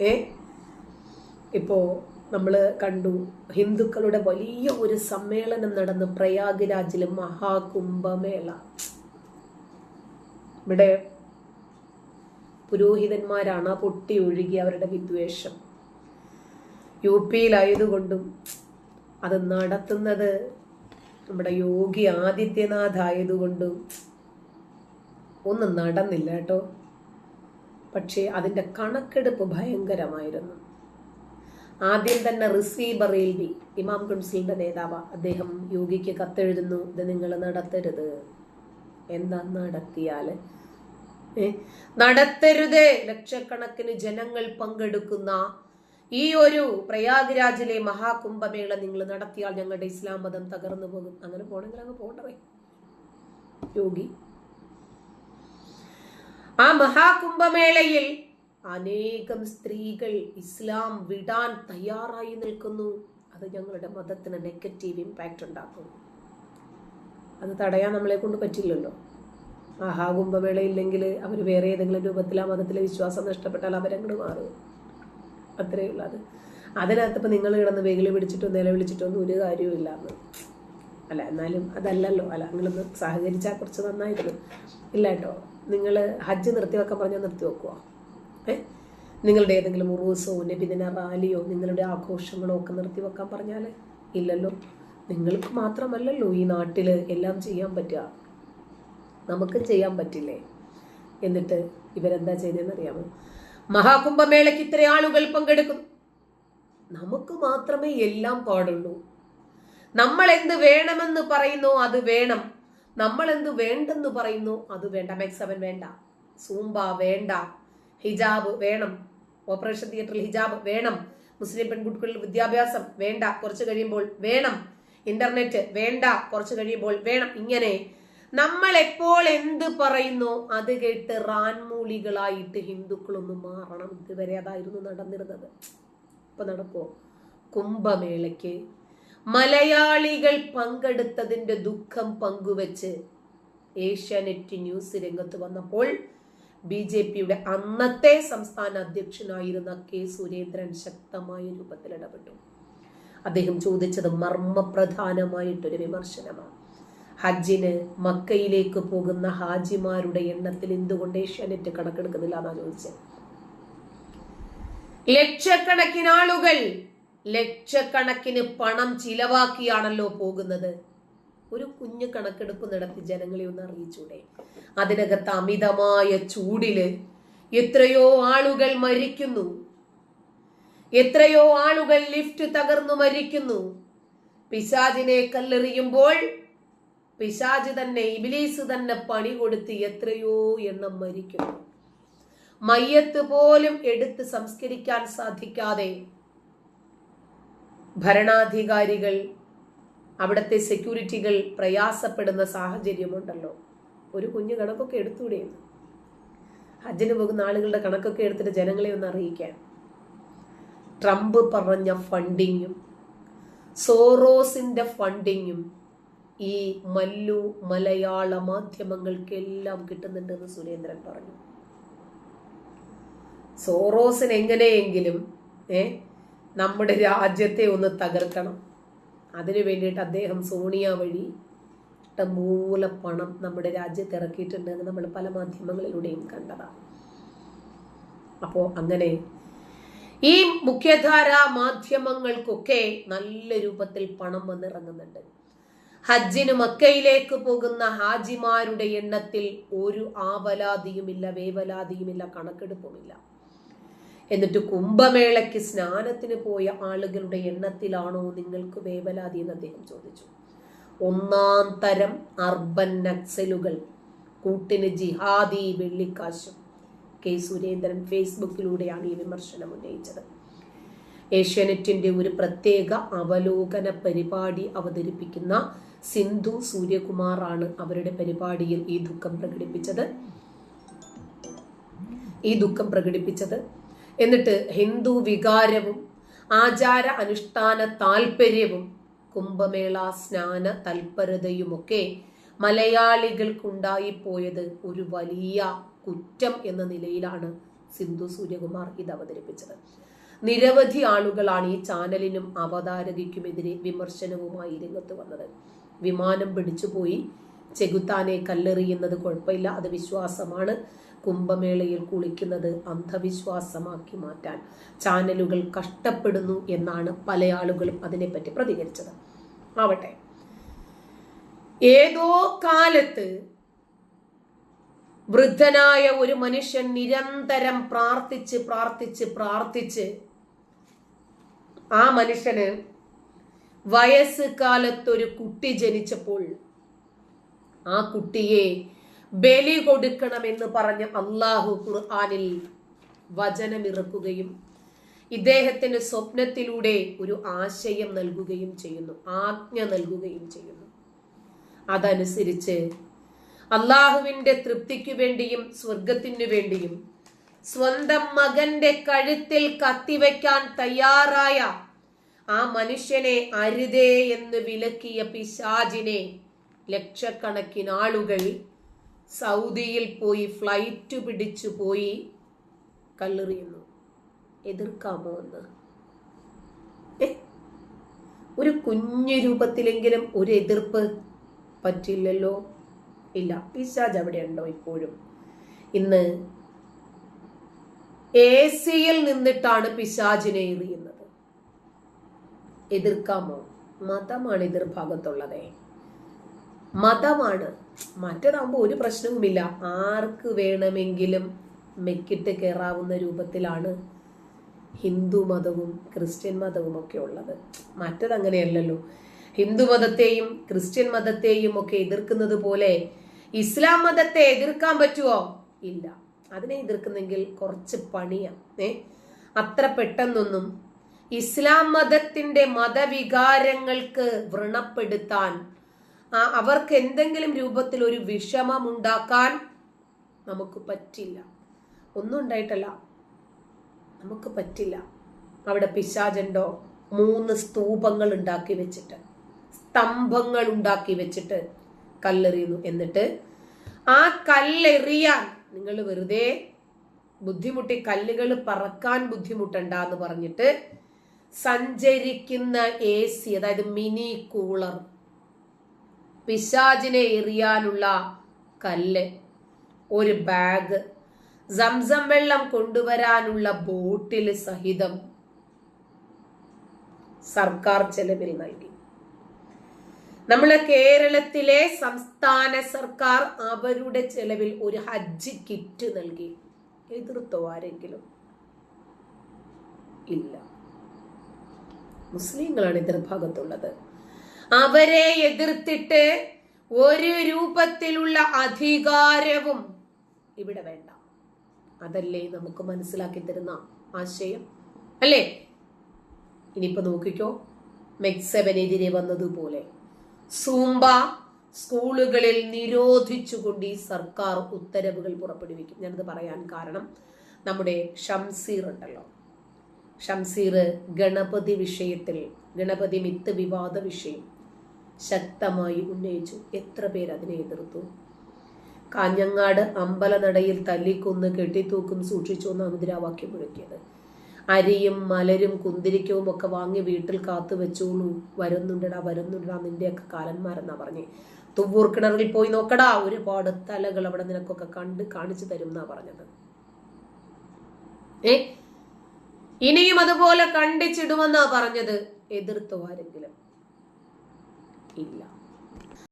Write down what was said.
ഏ? ഇപ്പോ നമ്മൾ കണ്ടു ഹിന്ദുക്കളുടെ വലിയ ഒരു സമ്മേളനം നടന്നു പ്രയാഗ്രാജിലും മഹാകുംഭമേള. ഇവിടെ പുരോഹിതന്മാരാണ് പൊട്ടി ഒഴുകി അവരുടെ വിദ്വേഷം. യു പിയിലായതുകൊണ്ടും അത് നടത്തുന്നത് നമ്മുടെ യോഗി ആദിത്യനാഥ് ആയതുകൊണ്ടും ഒന്നും നടന്നില്ല കേട്ടോ. പക്ഷേ അതിന്റെ കണക്കെടുപ്പ് ഭയങ്കരമായിരുന്നു. ആദ്യം തന്നെ റിസീവർ ബറേൽവി ഇമാം കൗൺസിലിന്റെ നേതാവ് അദ്ദേഹം യോഗിക്ക് കത്തെഴുതുന്നു ഇത് നിങ്ങൾ നടത്തരുത്. എന്താ നടത്തിയാൽ നടത്തരുത്. ലക്ഷക്കണക്കിന് ജനങ്ങൾ പങ്കെടുക്കുന്ന ഈ ഒരു പ്രയാഗ്രാജിലെ മഹാകുംഭമേള നിങ്ങൾ നടത്തിയാൽ ഞങ്ങളുടെ ഇസ്ലാം മതം തകർന്നു പോകും. അങ്ങനെ പോണെങ്കിൽ അങ്ങ് പോണ്ടേ യോഗി ആ മഹാകുംഭമേളയിൽ അനേകം സ്ത്രീകൾ ഇസ്ലാം വിടാൻ തയ്യാറായി നിൽക്കുന്നു. അത് ഞങ്ങളുടെ മതത്തിന് നെഗറ്റീവ് ഇമ്പാക്റ്റ് ഉണ്ടാക്കും അത് തടയാൻ നമ്മളെ കൊണ്ട് പറ്റില്ലല്ലോ. മഹാകുംഭമേള ഇല്ലെങ്കിൽ അവർ വേറെ ഏതെങ്കിലും രൂപത്തിൽ ആ മതത്തിലെ വിശ്വാസം നഷ്ടപ്പെട്ടാൽ അവരങ്ങോട്ട് മാറും. അത്രയേ ഉള്ളൂ അത്. അതിനകത്ത് ഇപ്പം നിങ്ങൾ കിടന്ന് വെകിളി പിടിച്ചിട്ടോ നിലവിളിച്ചിട്ടോ ഒന്നും ഒരു കാര്യവുമില്ല എന്ന് അല്ല എന്നാലും അതല്ലല്ലോ. അല്ല നിങ്ങളൊന്ന് സഹകരിച്ചാൽ കുറച്ച് നന്നായിരുന്നു. ഇല്ല കേട്ടോ. നിങ്ങൾ ഹജ്ജ് നിർത്തി വെക്കാൻ പറഞ്ഞാൽ നിർത്തി വെക്കുവോ? ഏ? നിങ്ങളുടെ ഏതെങ്കിലും ഉറൂസോ നബിദിന റാലിയോ നിങ്ങളുടെ ആഘോഷങ്ങളോ ഒക്കെ നിർത്തി വെക്കാൻ പറഞ്ഞാൽ ഇല്ലല്ലോ. നിങ്ങൾക്ക് മാത്രമല്ലല്ലോ ഈ നാട്ടിൽ എല്ലാം ചെയ്യാൻ പറ്റുക. നമുക്ക് ചെയ്യാൻ പറ്റില്ലേ? എന്നിട്ട് ഇവരെന്താ ചെയ്തതെന്ന് അറിയാമോ മഹാകുംഭമേളയ്ക്ക് ഇത്ര ആളുകൾ പങ്കെടുക്കും. നമുക്ക് മാത്രമേ എല്ലാം പാടുള്ളൂ. നമ്മൾ എന്ത് വേണമെന്ന് പറയുന്നു അത് വേണം. നമ്മൾ എന്ത് വേണ്ടെന്ന് പറയുന്നു അത് വേണ്ട. മെക്സ് അവൻ വേണ്ട. സൂംബ വേണ്ട. ഹിജാബ് വേണം. ഓപ്പറേഷൻ തിയേറ്ററിൽ ഹിജാബ് വേണം. മുസ്ലിം പെൺകുട്ടികളിൽ വിദ്യാഭ്യാസം വേണ്ട. കുറച്ച് കഴിയുമ്പോൾ വേണം. ഇന്റർനെറ്റ് വേണ്ട. കുറച്ച് കഴിയുമ്പോൾ വേണം. ഇങ്ങനെ നമ്മൾ എപ്പോൾ എന്ത് പറയുന്നു അത് കേട്ട് റാൻമൂളികളായിട്ട് ഹിന്ദുക്കളൊന്നും മാറണം. ഇതുവരെ അതായിരുന്നു നടന്നിരുന്നത്. ഇപ്പൊ നടക്കുമോ കുംഭമേളയ്ക്ക് മലയാളികൾ പങ്കെടുത്തതിന്റെ ദുഃഖം പങ്കുവെച്ച് ഏഷ്യാനെറ്റ് ന്യൂസ് രംഗത്ത് വന്നപ്പോൾ ബി ജെ പിയുടെ അന്നത്തെ സംസ്ഥാന അധ്യക്ഷനായിരുന്ന കെ സുരേന്ദ്രൻ ശക്തമായ രൂപത്തിൽ ഇടപെട്ടു. അദ്ദേഹം ചോദിച്ചത് മർമ്മപ്രധാനമായിട്ടൊരു വിമർശനമാണ്. ഹജ്ജിന് മക്കയിലേക്ക് പോകുന്ന ഹാജിമാരുടെ എണ്ണത്തിൽ എന്തുകൊണ്ട് ഏഷ്യാനെറ്റ് കണക്കെടുക്കുന്നില്ല എന്നാണ് ചോദിച്ചത്? ലക്ഷക്കണക്കിന് ആളുകൾ ലക്ഷക്കണക്കിന് പണം ചിലവാക്കിയാണല്ലോ പോകുന്നത്. ഒരു കുഞ്ഞു കണക്കെടുപ്പ് നടത്തി ജനങ്ങളെ ഒന്ന് അറിയിച്ചൂടെ? അതിനകത്ത് അമിതമായ ചൂടിൽ എത്രയോ ആളുകൾ മരിക്കുന്നു. എത്രയോ ആളുകൾ ലിഫ്റ്റ് തകർന്നു മരിക്കുന്നു. പിശാജിനെ കല്ലെറിയുമ്പോൾ പിശാജ് തന്നെ ഇബിലീസ് തന്നെ പണി കൊടുത്ത് എത്രയോ എണ്ണം മരിക്കുന്നു. മയ്യത്ത് പോലും എടുത്ത് സംസ്കരിക്കാൻ സാധിക്കാതെ ഭരണാധികാരികൾ അവിടുത്തെ സെക്യൂരിറ്റികൾ പ്രയാസപ്പെടുന്ന സാഹചര്യമുണ്ടല്ലോ. ഒരു കുഞ്ഞു കണക്കൊക്കെ എടുത്തുകൂടെയെന്ന് ഹജ്ജിന് പോകുന്ന ആളുകളുടെ കണക്കൊക്കെ എടുത്തിട്ട് ജനങ്ങളെ ഒന്ന് അറിയിക്കാൻ. ട്രംപ് പറഞ്ഞ ഫണ്ടിങ്ങും സോറോസിന്റെ ഫണ്ടിങ്ങും ഈ മല്ലു മലയാള മാധ്യമങ്ങൾക്കെല്ലാം കിട്ടുന്നുണ്ടെന്ന് സുരേന്ദ്രൻ പറഞ്ഞു. സോറോസിന് എങ്ങനെയെങ്കിലും ഏ നമ്മുടെ രാജ്യത്തെ ഒന്ന് തകർക്കണം. അതിനു വേണ്ടിയിട്ട് അദ്ദേഹം സോണിയ വഴി ഇഷ്ടംപോലെ പണം നമ്മുടെ രാജ്യത്ത് ഇറക്കിയിട്ടുണ്ട് എന്ന് നമ്മൾ പല മാധ്യമങ്ങളിലൂടെയും കണ്ടതാണ് അപ്പോൾ അങ്ങനെ ഈ മുഖ്യധാര മാധ്യമങ്ങൾക്കൊക്കെ നല്ല രൂപത്തിൽ പണം വന്നിറങ്ങുന്നുണ്ട്. ഹജ്ജിന് മക്കയിലേക്ക് പോകുന്ന ഹാജിമാരുടെ എണ്ണത്തിൽ ഒരു ആവലാതിയുമില്ല വേവലാതിയുമില്ല കണക്കെടുപ്പുമില്ല. എന്നിട്ട് കുംഭമേളയ്ക്ക് സ്നാനത്തിന് പോയ ആളുകളുടെ എണ്ണത്തിലാണോ നിങ്ങൾക്ക് വേവലാതി എന്ന് അദ്ദേഹം ചോദിച്ചു. ഒന്നാം തരം അർബൻ നക്സലുകൾ കൂട്ടിന് ജിഹാദി വെള്ളിക്കാശും. കെ സുരേന്ദ്രൻ ഫേസ്ബുക്കിലൂടെയാണ് ഈ വിമർശനം ഉന്നയിച്ചത്. ഏഷ്യാനെറ്റിന്റെ ഒരു പ്രത്യേക അവലോകന പരിപാടി അവതരിപ്പിക്കുന്ന സിന്ധു സൂര്യകുമാറാണ് അവരുടെ പരിപാടിയിൽ ഈ ദുഃഖം പ്രകടിപ്പിച്ചത്. ഈ ദുഃഖം പ്രകടിപ്പിച്ചത് എന്നിട്ട് ഹിന്ദു വികാരവും ആചാര അനുഷ്ഠാന താല്പര്യവും കുംഭമേള സ്നാന തൽപരതയുമൊക്കെ മലയാളികൾക്കുണ്ടായിപ്പോയത് ഒരു വലിയ കുറ്റം എന്ന നിലയിലാണ് സിന്ധു സൂര്യകുമാർ ഇത് അവതരിപ്പിച്ചത്. നിരവധി ആളുകളാണ് ഈ ചാനലിനും അവതാരകയ്ക്കുമെതിരെ വിമർശനവുമായി രംഗത്ത് വന്നത്. വിമാനം പിടിച്ചുപോയി ചെകുത്താനെ കല്ലെറിയുന്നത് കുഴപ്പമില്ല. അത് വിശ്വാസമാണ്. കുംഭമേളയിൽ കുളിക്കുന്നത് അന്ധവിശ്വാസമാക്കി മാറ്റാൻ ചാനലുകൾ കഷ്ടപ്പെടുന്നു എന്നാണ് പല ആളുകളും അതിനെപ്പറ്റി പ്രതികരിച്ചത്. ആവട്ടെ. ഏതോ കാലത്ത് വൃദ്ധനായ ഒരു മനുഷ്യൻ നിരന്തരം പ്രാർത്ഥിച്ച് പ്രാർത്ഥിച്ച് പ്രാർത്ഥിച്ച് ആ മനുഷ്യന് വയസ്സ് കാലത്തൊരു കുട്ടി ജനിച്ചപ്പോൾ ആ കുട്ടിയെ ബലി കൊടുക്കണമെന്ന് പറഞ്ഞ് അള്ളാഹു ഖുർആാനിൽ വചനമിറക്കുകയും ഇദ്ദേഹത്തിന് സ്വപ്നത്തിലൂടെ ഒരു ആശയം നൽകുകയും ചെയ്യുന്നു ആജ്ഞ നൽകുകയും ചെയ്യുന്നു. അതനുസരിച്ച് അള്ളാഹുവിന്റെ തൃപ്തിക്കു വേണ്ടിയും സ്വർഗത്തിനു വേണ്ടിയും സ്വന്തം മകന്റെ കഴുത്തിൽ കത്തിവെക്കാൻ തയ്യാറായ ആ മനുഷ്യനെ അരുതേ എന്ന് വിലക്കിയ പിശാജിനെ ലക്ഷക്കണക്കിന് ആളുകൾ സൗദിയിൽ പോയി ഫ്ലൈറ്റ് പിടിച്ചു പോയി കല്ലെറിയുന്നു. എതിർക്കാമോ എന്ന്? ഒരു കുഞ്ഞു രൂപത്തിലെങ്കിലും ഒരു എതിർപ്പ് പറ്റില്ലല്ലോ? ഇല്ല. പിശാജ് അവിടെ ഉണ്ടോ ഇപ്പോഴും? ഇന്ന് എ സിയിൽ നിന്നിട്ടാണ് പിശാജിനെ എറിയുന്നത്. എതിർക്കാമോ? മതമാണ് എതിർഭാഗത്തുള്ളത്. മതമാണ്. മറ്റേതാകുമ്പോൾ ഒരു പ്രശ്നവുമില്ല. ആർക്ക് വേണമെങ്കിലും മെക്കിട്ട് കയറാവുന്ന രൂപത്തിലാണ് ഹിന്ദു മതവും ക്രിസ്ത്യൻ മതവും ഒക്കെ ഉള്ളത്. മറ്റത് അങ്ങനെയല്ലല്ലോ ഹിന്ദു മതത്തെയും ക്രിസ്ത്യൻ മതത്തെയും ഒക്കെ എതിർക്കുന്നത് പോലെ ഇസ്ലാം മതത്തെ എതിർക്കാൻ പറ്റുമോ ഇല്ല. അതിനെ എതിർക്കുന്നെങ്കിൽ കുറച്ച് പണിയാണ് ഏ? അത്ര പെട്ടെന്നൊന്നും ഇസ്ലാം മതത്തിന്റെ മതവികാരങ്ങൾക്ക് വ്രണപ്പെടുത്താൻ അവർക്ക് എന്തെങ്കിലും രൂപത്തിൽ ഒരു വിഷമം ഉണ്ടാക്കാൻ നമുക്ക് പറ്റില്ല. ഒന്നും ഉണ്ടായിട്ടല്ല. നമുക്ക് പറ്റില്ല. അവിടെ പിശാചുണ്ടോ മൂന്ന് സ്തൂപങ്ങൾ ഉണ്ടാക്കി വെച്ചിട്ട് സ്തംഭങ്ങൾ ഉണ്ടാക്കി വെച്ചിട്ട് കല്ലെറിയുന്നു. എന്നിട്ട് ആ കല്ലെറിയാൻ നിങ്ങൾ വെറുതെ ബുദ്ധിമുട്ടി കല്ലുകൾ പറക്കാൻ ബുദ്ധിമുട്ടണ്ട എന്ന് പറഞ്ഞിട്ട് സഞ്ചരിക്കുന്ന എ സി അതായത് മിനി കൂളർ പിശാചിനെ എറിയാനുള്ള കല്ല് ഒരു ബാഗ് സംസം വെള്ളം കൊണ്ടുവരാനുള്ള ബോട്ടിൽ സഹിതം സർക്കാർ ചെലവിൽ നൽകി. നമ്മളെ കേരളത്തിലെ സംസ്ഥാന സർക്കാർ അവരുടെ ചെലവിൽ ഒരു ഹജ്ജ് കിറ്റ് നൽകി. എതിർത്തോ ആരെങ്കിലും? ഇല്ല. മുസ്ലിങ്ങളാണ് എതിർഭാഗത്തുള്ളത്. അവരെ എതിർത്തിട്ട് ഒരു രൂപത്തിലുള്ള അധികാരവും ഇവിടെ വേണ്ട. അതല്ലേ നമുക്ക് മനസ്സിലാക്കി തരുന്ന ആശയം? അല്ലേ? ഇനിയിപ്പോ നോക്കിക്കോ. മെക്സവനെതിരെ വന്നതുപോലെ സൂംബ സ്കൂളുകളിൽ നിരോധിച്ചുകൊണ്ട് ഈ സർക്കാർ ഉത്തരവുകൾ പുറപ്പെടുവിക്കും. ഞാനത് പറയാൻ കാരണം നമ്മുടെ ഷംസീർ ഉണ്ടല്ലോ. ഷംസീർ ഗണപതി വിഷയത്തിൽ ഗണപതി മിത്ത് വിവാദ വിഷയം ശക്തമായി ഉന്നയിച്ചു. എത്ര പേര് അതിനെ എതിർത്തു? കാഞ്ഞങ്ങാട് അമ്പലനടയിൽ തല്ലിക്കൊന്ന് കെട്ടിത്തൂക്കും സൂക്ഷിച്ചു എന്നാണ് മുദ്രാവാക്യം മുഴക്കിയത്. അരിയും മലരും കുന്തിരിക്കവും ഒക്കെ വാങ്ങി വീട്ടിൽ കാത്തു വെച്ചോളൂ. വരുന്നുണ്ടടാ വരുന്നുണ്ടടാ നിന്റെയൊക്കെ കാലന്മാരെന്നാ പറഞ്ഞേ. തുവ്വൂർ കിണറിൽ പോയി നോക്കടാ. ഒരുപാട് തലകൾ അവിടെ നിനക്കൊക്കെ കണ്ട് കാണിച്ചു തരും എന്നാ പറഞ്ഞത്. ഏ? ഇനിയും അതുപോലെ കണ്ടിച്ചിടുമെന്നാ പറഞ്ഞത്. എതിർത്തോ ആരെങ്കിലും? ഇല്ല